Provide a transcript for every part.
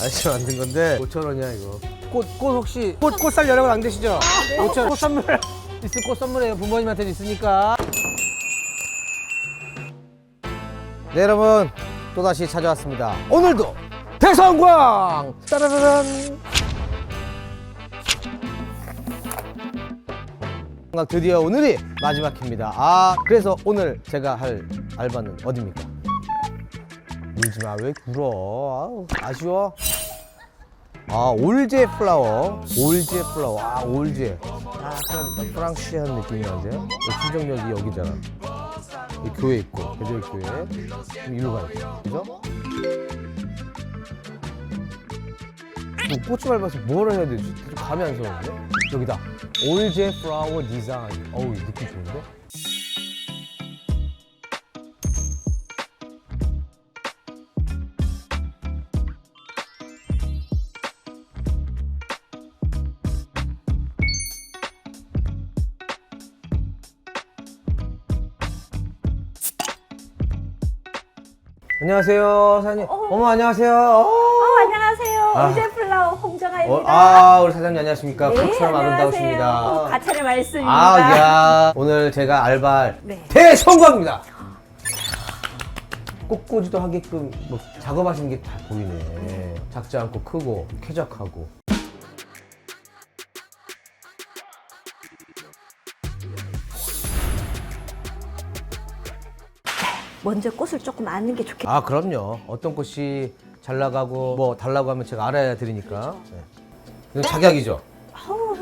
아저씨 만든 건데 5천 원이야 이거. 꽃, 꽃 혹시 꽃, 꽃살 여력은 안 되시죠? 5천 원. 꽃 선물 있을 꽃 선물이에요. 부모님한테 있으니까. 네 여러분 또 다시 찾아왔습니다. 오늘도 대성광 따라라란. 드디어 오늘이 마지막 회입니다. 아 그래서 오늘 제가 할 알바는 어디입니까? 울지 마. 왜 울어? 아우, 아쉬워. 아, 올제 플라워. 올제 플라워. 아, 올제. 약간 프랑시한 느낌이 나는데요? 여기 친정역이 여기잖아. 이 교회 있고, 배들 교회. 그럼 일로 가야 돼. 그죠? 뭐 꽃이 밟아서 뭘 해야 되지? 좀 감이 안 서는데? 여기다. 올제 플라워 디자인. 어우, 느낌 좋은데? 안녕하세요, 사장님. 어 머, 안녕하세요. 어. 어, 안녕하세요. 아. 올제 플라워 어, 홍정아입니다. 아, 우리 사장님 안녕하십니까? 네, 안녕하세요. 아름다우십니다. 어, 가차의 말씀입니다. 아, 야. 오늘 제가 알바할 네. 대성광입니다. 꽃꽂이도 하게끔 뭐 작업하시는 게 다 보이네. 작지 않고 크고 쾌적하고. 먼저 꽃을 조금 아는 게 좋겠다. 아, 그럼요. 어떤 꽃이 잘 나가고 뭐 달라고 하면 제가 알아야 드리니까. 네. 이건 작약이죠. 어우,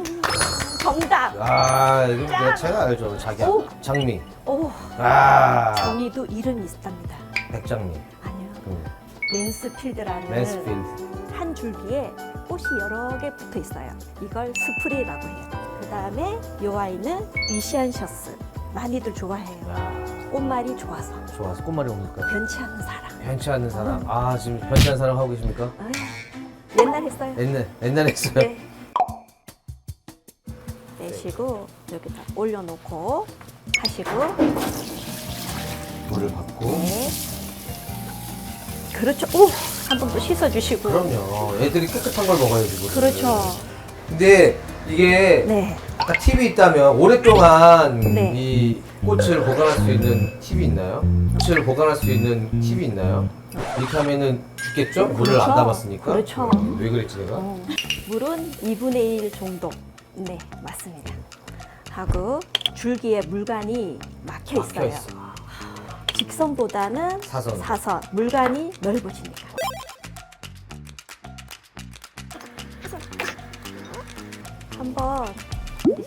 정답. 아, 이거 내가 제가 알죠. 작약. 오. 장미. 오, 아, 정리도 이름이 있답니다. 백장미. 아니요. 음. 맨스필드라는 맨스필드. 한 줄기에 꽃이 여러 개 붙어 있어요. 이걸 스프레이라고 해요. 그 다음에 이 아이는 리시안셔스. 많이들 좋아해요. 야, 꽃말이 좋아서 좋아서 꽃말이 옵니까? 변치 않는 사람. 변치 않는 사람. 아, 지금 변치 않는 사람 하고 계십니까? 어휴, 옛날 했어요. 옛날, 옛날에 했어요. 네. 내시고 여기다 올려놓고 하시고 물을 받고. 네. 그렇죠. 오, 한 번 더 씻어주시고. 그럼요. 애들이 깨끗한 걸 먹어야지. 그렇죠. 근데 이게 네. 아까 팁이 있다면 오랫동안 네. 이 꽃을 보관할 수 있는 팁이 있나요? 꽃을 보관할 수 있는 팁이 있나요? 이렇게 하면은 죽겠죠? 물을 그렇죠. 안 담았으니까. 그렇죠. 왜 그랬지 내가? 어, 물은 2분의 1 정도. 네, 맞습니다. 하고 줄기에 물관이 막혀 막혀 있어요. 있어. 직선보다는 사선. 사선. 물관이 넓어지니까. 한번 이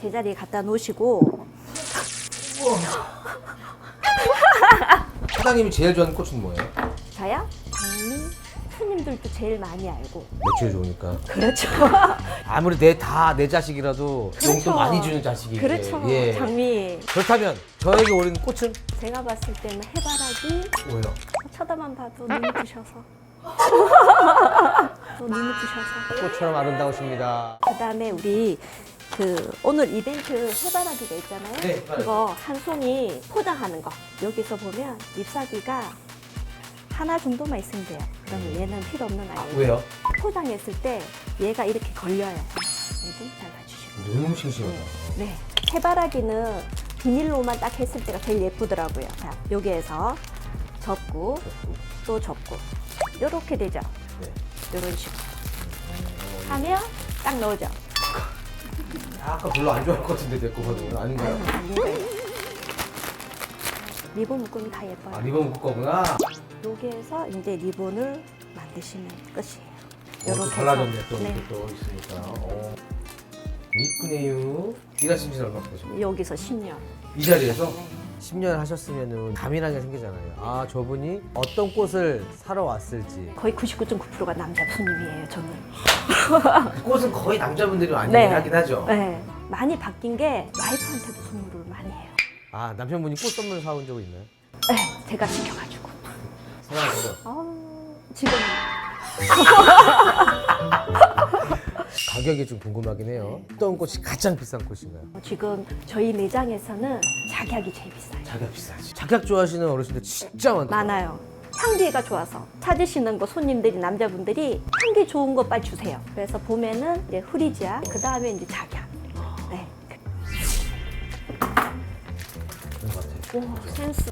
제자리에 갖다 놓으시고 사장님이 제일 좋아하는 꽃은 뭐예요? 저요? 장미 스님들도 제일 많이 알고 매출이 좋으니까. 그렇죠. 아무리 내 다 내 자식이라도 그렇죠. 용돈 많이 주는 자식이. 그렇죠. 예. 장미 그렇다면 저에게 오는 꽃은 제가 봤을 때는 해바라기 뭐예요? 쳐다만 봐도 눈이 부셔서 또 눈이 부셔서 꽃처럼 아름다우십니다. 그 다음에 우리 그 오늘 이벤트 해바라기가 있잖아요. 네, 해바라기. 그거 한 송이 포장하는 거 여기서 보면 잎사귀가 하나 정도만 있으면 돼요. 그러면 얘는 필요 없는 아이예요. 왜요? 포장했을 때 얘가 이렇게 걸려요. 얘도 잘라주시고. 너무 싱싱하다. 네. 해바라기는 비닐로만 딱 했을 때가 제일 예쁘더라고요. 자, 여기에서 접고 또 접고 이렇게 되죠. 네. 이런 식으로 하면 딱 넣어져. 약간 별로 안 좋아할 것 같은데 내거 보면 아닌가요? 리본 묶음이 다 예뻐요. 아 리본 묶을 거구나. 여기에서 이제 리본을 만드시면 끝이에요. 어, 또 요렇게 달라졌네 해서. 또 네. 이렇게 또 있으니까. 어. 이쁘네요. 일하신 지 얼마 되죠? 여기서 10년. 이 자리에서 네. 10년 하셨으면 감이라는 게 생기잖아요. 아 저분이 어떤 꽃을 사러 왔을지. 거의 99.9%가 남자 손님이에요, 저는. 그 꽃은 거의 남자분들이 많이 네. 하긴 하죠. 네. 많이 바뀐 게 와이프한테도 선물을 많이 해요. 아 남편분이 꽃 선물 사온 적은 있나요? 네, 제가 시켜가지고. 사랑하죠. 어, 지금 가격이 좀 궁금하긴 해요. 어떤 꽃이 가장 비싼 꽃인가요? 지금 저희 매장에서는 작약이 제일 비싸요. 작약 비싸지. 작약 좋아하시는 어르신들 진짜 많다. 많아요. 향기가 좋아서 찾으시는 거 손님들이 남자분들이 향기 좋은 거 빨리 주세요. 그래서 봄에는 이제 흐리지아, 그 다음에 이제 작약. 네. 그런 것 같아. 오 센스.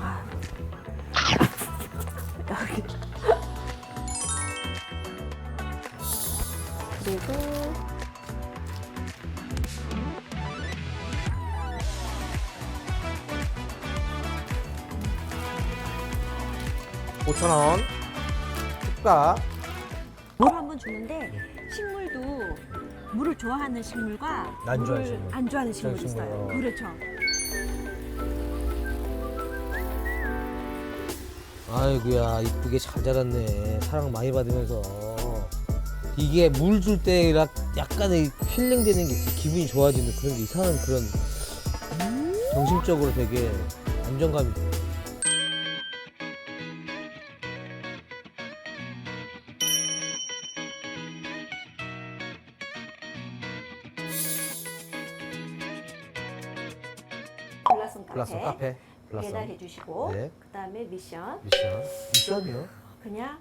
아. 여기. 그리고 5천 원. 특가. 물 한 번 주는데 식물도 물을 좋아하는 식물과 안 좋아하는 물을 식물. 안 좋아하는 식물이 식물, 있어요. 어. 그렇죠. 아이고야 이쁘게 잘 자랐네. 사랑 많이 받으면서. 이게 물 줄 때 약간의 힐링되는 게 있어. 기분이 좋아지는 그런 게 이상한 그런 정신적으로 되게 안정감이 돼. 블라썸 카페, 블라썸 카페. 블라썸. 배달해 주시고 네. 그다음에 미션 미션. 미션이요? 그냥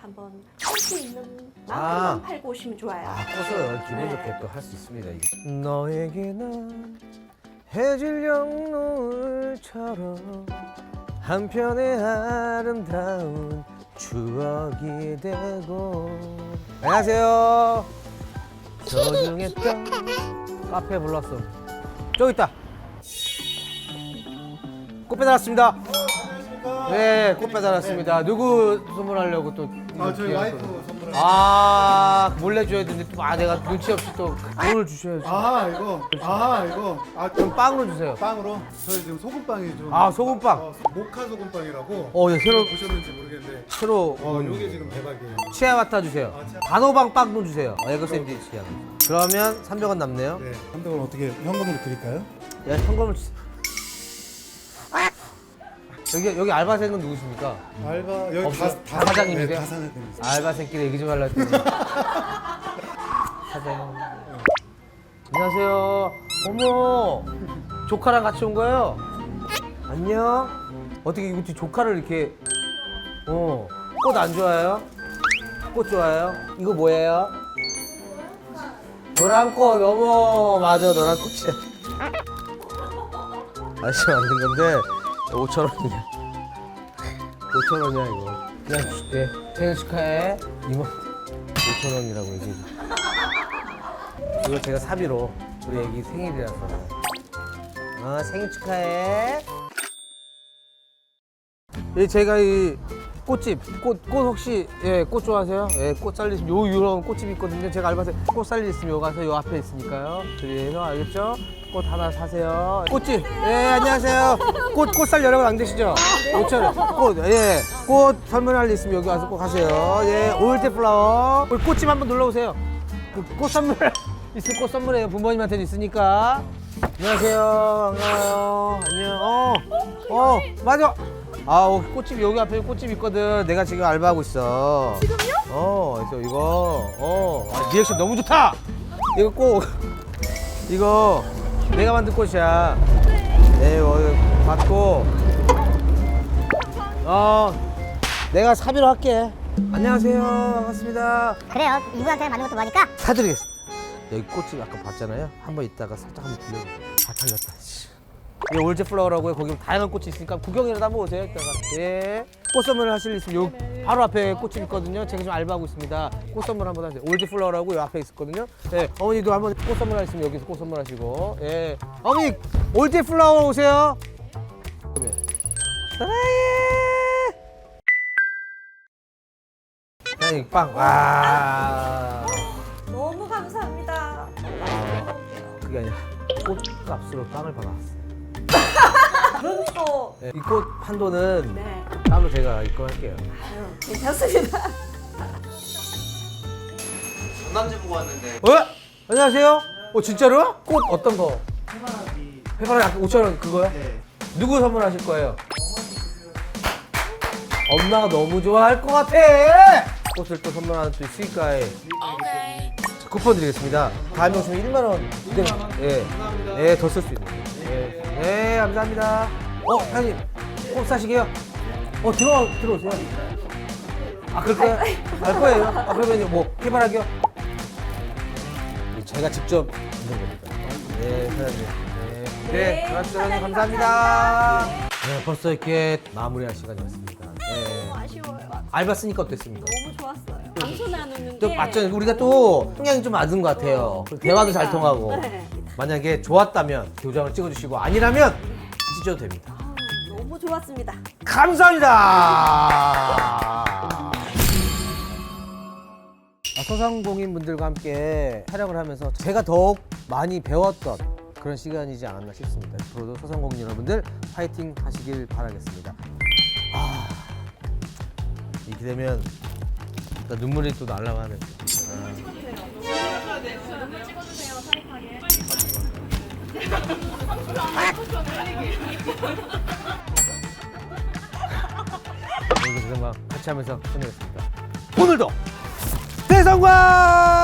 한번 할수 있는 만큼만 아. 팔고 오시면 좋아요. 아, 커서 기분 좋게 네. 또할 수 있습니다. 이게. 너에게 난 해질녘 노을처럼 한편의 아름다운 추억이 되고 안녕하세요. 소중했던 카페 불렀어. 저기 있다. 꽃 배달왔습니다. 네, 꽃 배달왔습니다. 누구 선물하려고 또? 아, 저희 와이프 거. 선물할 아 몰래 줘야 되는데 또 아 내가 눈치 없이 또 돈을 주셔야지. 아, 이거. 아, 이거. 아, 그럼 좀 빵으로 주세요. 빵으로. 저희 지금 소금빵이 좀. 아 소금빵. 어, 모카 소금빵이라고. 어, 예, 새로 보셨는지 모르겠는데. 새로 어, 온 요게 지금 대박이에요. 치아 맡아 주세요. 아, 치아. 단호박 빵도 주세요. 어, 에그 샌드위치야. 그러면 300원 남네요. 네. 한동안 어떻게 현금으로 드릴까요? 야 현금을 주세요. 여기 여기 알바생은 누구십니까? 알바 여기 없어요? 다, 다 사장님이세요? 네, 다 사장님이세요. 알바생끼리 얘기 좀 하려 했더니 사장 안녕하세요 어머 조카랑 같이 온 거예요? 안녕 어떻게 이거 조카를 이렇게 어꽃 안 좋아해요? 꽃 좋아해요? 이거 뭐예요? 노란 꽃 어머 맞아 노란 꽃이야 아저씨 만든 건데 5천 원이야 5천 원이야 이거. 그냥 줄게. 생일 축하해. 이모 5천 원이라고 얘기해. 이거 제가 사비로 우리 애기 생일이라서. 어 생일 축하해. 예, 제가 이 꽃집, 꽃, 꽃 혹시, 예, 꽃 좋아하세요? 예, 꽃 살리시면 요, 유런 꽃집이 있거든요. 제가 알바생 꽃 살리 있으면 요 가서 요 앞에 있으니까요. 그래서 알겠죠? 꽃 하나 사세요. 꽃집, 예, 안녕하세요. 꽃, 꽃살 여러분 안 되시죠? 5천원. 꽃, 예. 꽃 선물할 일 있으면 여기 와서 꼭 하세요. 예, 올드 플라워. 우리 꽃집 한번 놀러 오세요. 그 꽃 선물, 있을 꽃 선물해요. 부모님한테도 있으니까. 안녕하세요. 반가워요. 안녕. 어, 어, 맞아. 아, 어, 꽃집 여기 앞에 꽃집 있거든. 내가 지금 알바하고 있어. 지금요? 어, 그래서 이거, 어, 아, 리액션 너무 좋다. 이거 꼭 이거 내가 만든 꽃이야. 네, 어, 이거 받고. 어, 내가 사비로 할게. 안녕하세요. 반갑습니다. 그래요. 이분한테 맞는 것도 뭐하니까 사드리겠습니다. 여기 꽃집 아까 봤잖아요. 한번 이따가 살짝 한번 빌려. 다 털렸다. 씨. 이 올제 플라워라고 요. 거기 다양한 꽃이 있으니까 구경이라도 한번 오세요. 이따가. 예. 꽃 선물 하실 일 있으면 요 바로 앞에 꽃집 있거든요. 제가 지금 알바하고 있습니다. 꽃 선물 한번 하세요. 올제 플라워라고 요 앞에 있었거든요. 예. 어머니도 한번 꽃 선물 하시면 여기서 꽃 선물 하시고. 예. 어머니 올제 플라워 오세요. 그러면 사랑해. 사장님 빵. 와. 너무 감사합니다. 그게 아니라 꽃값으로 빵을 받아왔어 요. 그럼 또 네, 이꽃 한도는 네, 따로 제가 입금할게요. 아유, 괜찮습니다. 전남지 보고 왔는데 어? 안녕하세요. 어 진짜로? 꽃 어떤 거? 해바라기 아까 5천 원 그거요? 네. 누구 선물하실 거예요? 엄마가 너무 좋아할 것 같아. 꽃을 또 선물하는 또 수익가에 쿠폰 드리겠습니다. 다음에 오시면 1만 원. 네, 예, 예, 더 쓸 수 있는. 예, 예, 감사합니다. 어, 사장님, 꼭 사시게요? 어 들어 들어오세요. 아 그럴까요? 갈 거예요. 아 그러면 뭐 해바라기요? 제가 직접 만든 겁니다. 네 사장님. 네, 네, 네. 사장님 감사합니다. 네 벌써 이렇게 마무리할 시간이 왔습니다. 네. 아쉬워요. 알바 쓰니까 어땠습니까? 너무 좋았어요. 방송 나누는 또 게 맞죠? 우리가 또 성향이 좀 맞은 것 같아요. 그리고 대화도 잘 통하고. 네. 만약에 좋았다면 도장을 찍어주시고 아니라면 찢어도 됩니다. 아, 너무 좋았습니다. 감사합니다. 아, 소상공인 분들과 함께 촬영을 하면서 제가 더욱 많이 배웠던 그런 시간이지 않았나 싶습니다. 앞으로도 소상공인 여러분들 파이팅 하시길 바라겠습니다. 아, 이렇게 되면 나 눈물이 또 날라가네. 오 늘도 그만 같이 하면서 끝내겠습니다. 오늘도 대성과